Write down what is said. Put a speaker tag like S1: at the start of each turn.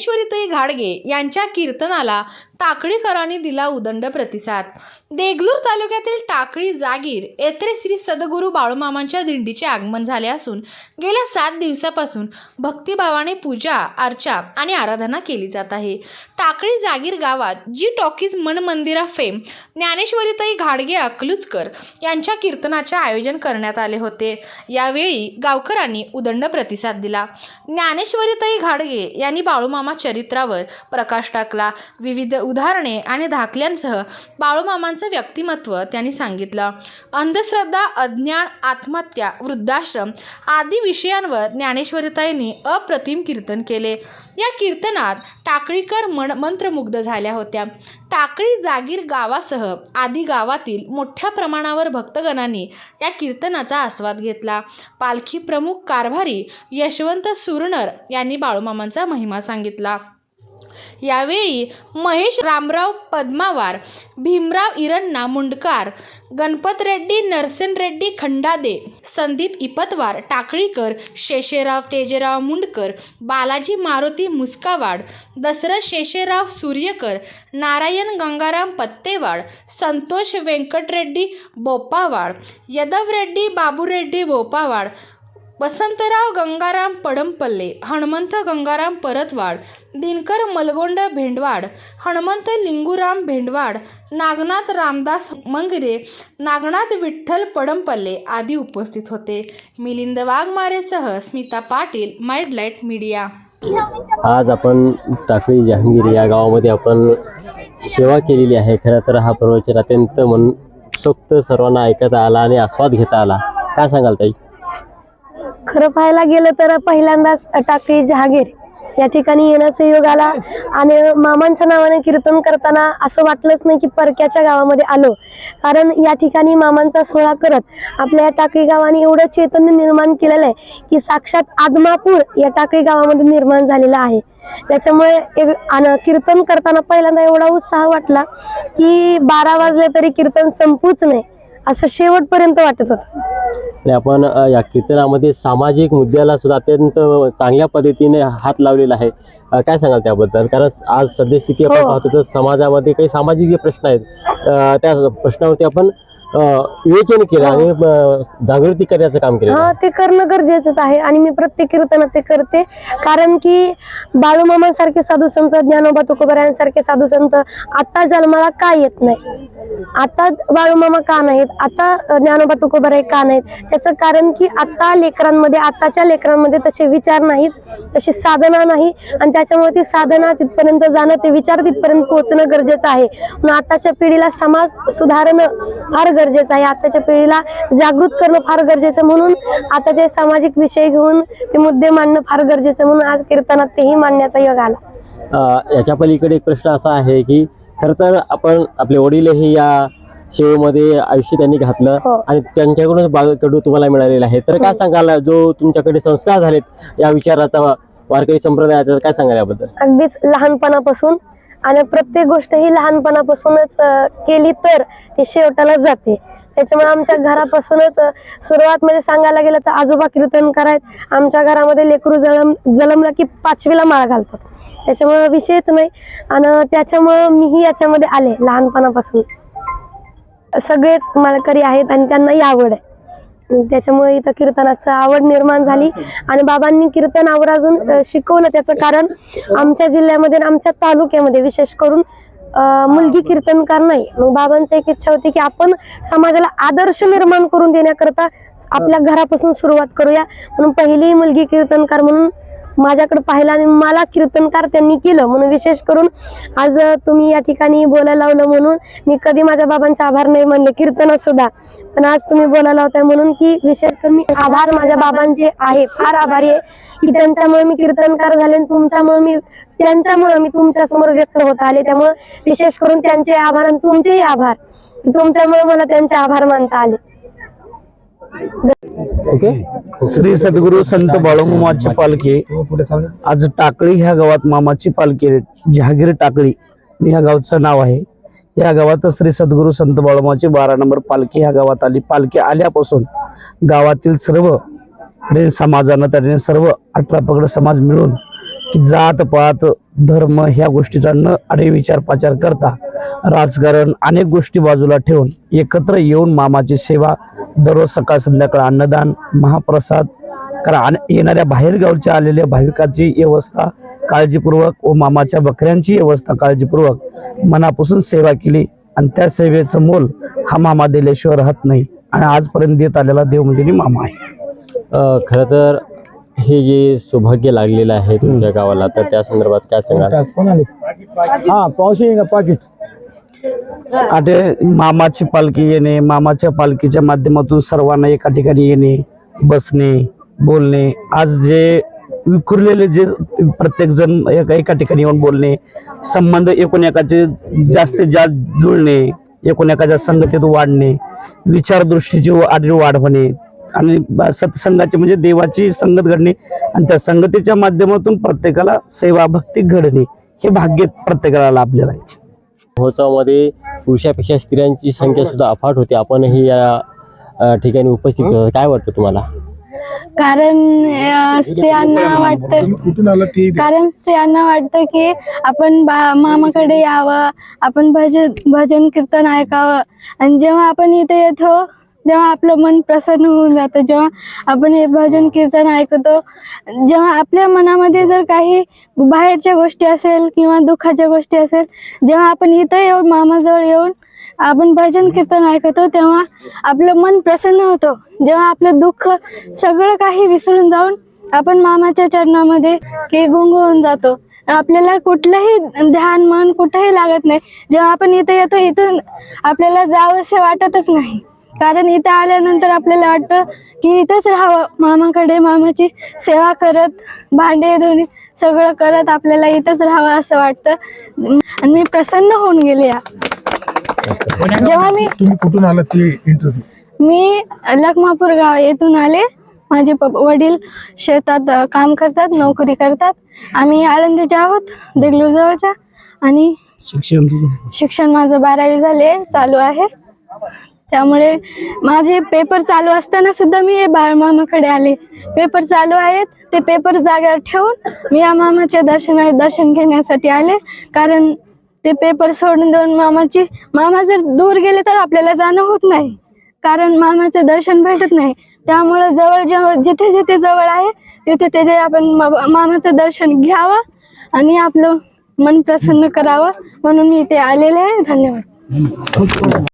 S1: ज्ञानेश्वरीताई घाडगे यांच्या कीर्तनाला टाकळीकरांनी दिला उदंड प्रतिसाद. देगलूर तालुक्यातील टाकळी जागीर येथे श्री सद्गुरू बाळूमामांच्या दिंडीचे आगमन झाले असून गेल्या सात दिवसापासून भक्तिभावाने पूजा अर्चा आणि आराधना केली जात आहे. टाकळी जागीर गावात जी टॉकीज मन मंदिरा फेम ज्ञानेश्वरीताई घाडगे अकलूजकर यांच्या कीर्तनाचे आयोजन करण्यात आले होते. यावेळी गावकरांनी उदंड प्रतिसाद दिला. ज्ञानेश्वरीताई घाडगे यांनी बाळूमामा चरित्रावर प्रकाश टाकला. विविध उदाहरणे आणि दाखल्यांसह बाळूमामांचं व्यक्तिमत्व त्यांनी सांगितलं. अंधश्रद्धा अज्ञान आत्महत्या वृद्धाश्रम आदी विषयांवर ज्ञानेश्वरीताईंनी अप्रतिम कीर्तन केले. या कीर्तनात टाकळीकर मन मंत्रमुग्ध झाल्या होत्या. टाकळी जागीर गावासह आदी गावातील मोठ्या प्रमाणावर भक्तगणांनी या कीर्तनाचा आस्वाद घेतला. पालखी प्रमुख कारभारी यशवंत सुरनर यांनी बाळूमामांचा महिमा सांगितला. यावेळी महेश रामराव पद्मावार भीमराव इरण्णा मुंडकार गणपत रेड्डी नरसेन रेड्डी खंडादे संदीप इपतवार टाकळीकर शेषेराव तेजराव मुंडकर बालाजी मारुती मुस्कावाड दशरथ शेषेराव सूर्यकर नारायण गंगाराम पत्तेवाड संतोष व्यंकटरेड्डी बोपावाड यदव रेड्डी बाबूरेड्डी बोपावाड वसंतराव गंगाराम पडमपल्ले हनुमंत गंगाराम परतवाड दिनकर मलगोंड भेंडवाड हनुमंत लिंगूराम भेंडवाड नागनाथ रामदास मंगरे नागनाथ विठ्ठल पडमपल्ले आदी उपस्थित होते. मिलिंद वाघमारेसह स्मिता पाटील माइडलाईट मीडिया.
S2: आज आपण टाकळी जहांगीर या गावामध्ये आपण सेवा केलेली आहे. खरं तर हा प्रवचन अत्यंत मन सोक्त सर्वांना ऐकता आला आणि आस्वाद घेता आला. काय सांगाल ताई?
S3: खरं पाहायला गेलं तर पहिल्यांदाच टाकळी जहागीर. या ठिकाणी येण्याचा योग आला आणि मामांच्या नावाने कीर्तन करताना असं वाटलंच नाही की परक्याच्या गावामध्ये आलो. कारण या ठिकाणी मामांचा सोहळा करत आपल्या या टाकळी गावाने एवढं चैतन्य निर्माण केलेलं आहे की साक्षात आदमापूर या टाकळी गावामध्ये निर्माण झालेला आहे. त्याच्यामुळे आणि कीर्तन करताना पहिल्यांदा एवढा उत्साह वाटला की बारा वाजले तरी कीर्तन संपूच नाही. असं शेवटपर्यंत वाटत होतं.
S2: आणि आपण या कीर्तनामध्ये सामाजिक मुद्द्याला सुद्धा अत्यंत चांगल्या पद्धतीने हात लावलेला आहे काय सांगाल त्याबद्दल कारण आज सद्यस्थिती आपण
S3: हो.
S2: पाहतो तर समाजामध्ये काही सामाजिक जे प्रश्न आहेत त्या प्रश्नावरती आपण विवेचन केलं
S3: हो.
S2: आणि अ, जागृती करण्याचं काम केलं
S3: हा ते करणं गरजेचंच आहे आणि मी प्रत्येक कीर्तनात ते करते. कारण की बाळूमामांसारखे साधू संत ज्ञानोबा तुकोबरायांसारखे साधू संत आता जन्माला का येत नाही आता बाळूमामा का नाहीत? आता ज्ञानोबा तुकोबराय का नाहीत? त्याचं कारण की आता लेकरांमध्ये आताच्या लेकरांमध्ये तसे विचार नाहीत तशी साधना नाही आणि त्याच्यामुळे ती साधना तिथपर्यंत जाणं ते विचार तिथपर्यंत पोहोचणं गरजेचं आहे. म्हणून आताच्या पिढीला समाज सुधारणं फार गरजेचं आहे. आताच्या पिढीला जागृत करणं फार गरजेचं म्हणून आताचे सामाजिक विषय घेऊन ते मुद्दे मांडणं फार गरजेचं म्हणून आज कीर्तनात तेही मांडण्याचा योग आला.
S2: याच्या पलीकडे एक प्रश्न असा आहे की खरं तर आपण आपले वडीलही या सेवेमध्ये आयुष्य त्यांनी घातलं
S3: हो.
S2: आणि त्यांच्याकडून बाळकडू तुम्हाला मिळालेला आहे. तर काय. सांगाल? जो तुमच्याकडे संस्कार झालेत या विचाराचा वारकरी संप्रदायाचा काय सांगाल याबद्दल?
S3: अगदीच लहानपणापासून आणि प्रत्येक गोष्ट ही लहानपणापासूनच केली तर ती शेवटाला जाते. त्याच्यामुळे आमच्या घरापासूनच सुरुवात म्हणजे सांगायला गेलं तर आजोबा कीर्तन करायत आमच्या घरामध्ये लेकरू जलम जलमला की पाचवीला माळ घालतात. त्याच्यामुळं विषयच नाही. आणि त्याच्यामुळं मीही याच्यामध्ये आले लहानपणापासून. सगळेच माळकरी आहेत आणि त्यांनाही आवड आहे. त्याच्यामुळे इथं कीर्तनाचं आवड निर्माण झाली. आणि बाबांनी कीर्तन आवर्जून अ, शिकवलं त्याचं कारण आमच्या जिल्ह्यामध्ये आणि आमच्या तालुक्यामध्ये. विशेष करून मुलगी कीर्तनकार नाही. मग बाबांची एक इच्छा होती की आपण समाजाला आदर्श निर्माण करून देण्याकरता आपल्या घरापासून सुरुवात करूया. म्हणून पहिली मुलगी कीर्तनकार म्हणून माझ्याकडे पाहिलं आणि मला कीर्तनकार त्यांनी केलं. म्हणून विशेष करून आज तुम्ही या ठिकाणी बोलायला लावलं म्हणून मी कधी माझ्या बाबांचे आभार नाही मानले. कीर्तनात सुद्धा पण आज तुम्ही बोलायला लावताय म्हणून की विशेष करून मी आभार माझ्या बाबांचे आहे. फार आभारी आहे. की त्यांच्यामुळे मी कीर्तनकार झाले आणि तुमच्यामुळे मी त्यांच्यामुळे मी तुमच्यासमोर व्यक्त होत आले. त्यामुळे विशेष करून त्यांचे आभार आणि तुमचेही आभार. तुमच्यामुळे मला त्यांचे आभार मानता आले.
S2: ओके?
S4: श्री सद्गुरु संत बाळूमामाची पालखी. आज टाकळी ह्या गावात मामाची पालखी आहे. जहागीर टाकळी ह्या गावचं नाव आहे. या गावात श्री सद्गुरु संत बाळूमाची बारा नंबर पालखी ह्या गावात आली. पालखी आल्यापासून गावातील सर्व रे समाजानं त्याने सर्व अठरा पगड समाज मिळून की जात पात धर्म ह्या गोष्टीचा न अडे विचार पाचार करता राजकारण अनेक गोष्टी बाजूला ठेवून एकत्र येऊन मामाची सेवा दररोज सकाळ संध्याकाळ अन्नदान महाप्रसाद कारण येणाऱ्या बाहेरगावच्या आलेल्या भाविकाची व्यवस्था काळजीपूर्वक व मामाच्या बकऱ्यांची व्यवस्था काळजीपूर्वक मनापासून सेवा केली आणि त्या सेवेचं मोल हा मामा दिल्याशिवाय राहत नाही. आणि आजपर्यंत देत आलेला देव म्हणजे मामा आहे.
S2: खरं तर हे जे सौभाग्य लागलेलं आहे तुमच्या गावाला तर त्या संदर्भात काय सांगाल?
S4: हा येईल पाकिट आटे मामाची पालखी येणे मामाच्या पालखीच्या माध्यमातून सर्वांना एका ठिकाणी येणे बसणे बोलणे आज जे विखुरलेले जे प्रत्येक जण एका एका ठिकाणी येऊन बोलणे संबंध एकूण एकाचे जास्तीत जास्त जुळणे एकूण एकाच्या संगतीत वाढणे विचारदृष्टीची आढळ वाढ होणे आणि सत्संगाची म्हणजे देवाची संगत घडणे आणि त्या संगतीच्या माध्यमातून प्रत्येकाला सेवा भक्ती घडणे हे भाग्य प्रत्येकाला लाभलेलं आहे.
S2: महोत्सवामध्ये पुरुषापेक्षा स्त्रियांची संख्या सुद्धा अफाट होती. आपणही या ठिकाणी उपस्थित काय वाटतं तुम्हाला?
S5: कारण स्त्रियांना वाटतं कारण स्त्रियांना वाटतं की आपण बा मामाकडे यावं आपण भजन भजन कीर्तन ऐकावं. आणि जेव्हा आपण इथे येतो तेव्हा आपलं मन प्रसन्न होऊन जातं जेव्हा आपण हे भजन कीर्तन ऐकतो जेव्हा आपल्या मनामध्ये जर काही बाहेरच्या गोष्टी असेल किंवा दुःखाच्या गोष्टी असेल जेव्हा आपण इथं येऊन मामाजवळ येऊन आपण भजन कीर्तन ऐकतो तेव्हा आपलं मन प्रसन्न होतं. जेव्हा आपलं दुःख सगळं काही विसरून जाऊन आपण मामाच्या चरणामध्ये की गुंग होऊन जातो. आपल्याला कुठलंही ध्यान मन कुठंही लागत नाही. जेव्हा आपण इथे येतो इथून आपल्याला जावंसे वाटतच नाही. कारण इथं आल्यानंतर आपल्याला वाटतं की इथंच राहावं. मामाकडे मामाची सेवा करत भांडे धुणे सगळं करत आपल्याला इथंच राहावं असं वाटतं. आणि मी प्रसन्न होऊन गेले या. जेव्हा मी
S6: तुम्ही कुठून आलात ते इंटरव्ह्यू
S5: मी लखमापूर गाव येथून आले. माझे वडील शेतात अ, काम करतात नोकरी करतात. आम्ही आळंदीच्या आहोत देगलूर जवळच्या. आणि
S4: शिक्षण
S5: शिक्षण माझं बारावी झाले चालू आहे. त्यामुळे माझे पेपर चालू असताना सुद्धा मी बाळमामाकडे आले. पेपर चालू आहेत ते पेपर जाग्यावर ठेवून मी या मामाच्या दर्शना दर्शन घेण्यासाठी आले. कारण ते पेपर सोडून देऊन मामाची मामा जर दूर गेले तर आपल्याला जाणं होत नाही. कारण मामाचं दर्शन भेटत नाही. त्यामुळं जवळ जेव्हा जिथे जिथे जवळ आहे तिथे तिथे आपण मामाचं दर्शन घ्यावं आणि आपलं मन प्रसन्न करावं. म्हणून मी इथे आलेले आहे. धन्यवाद.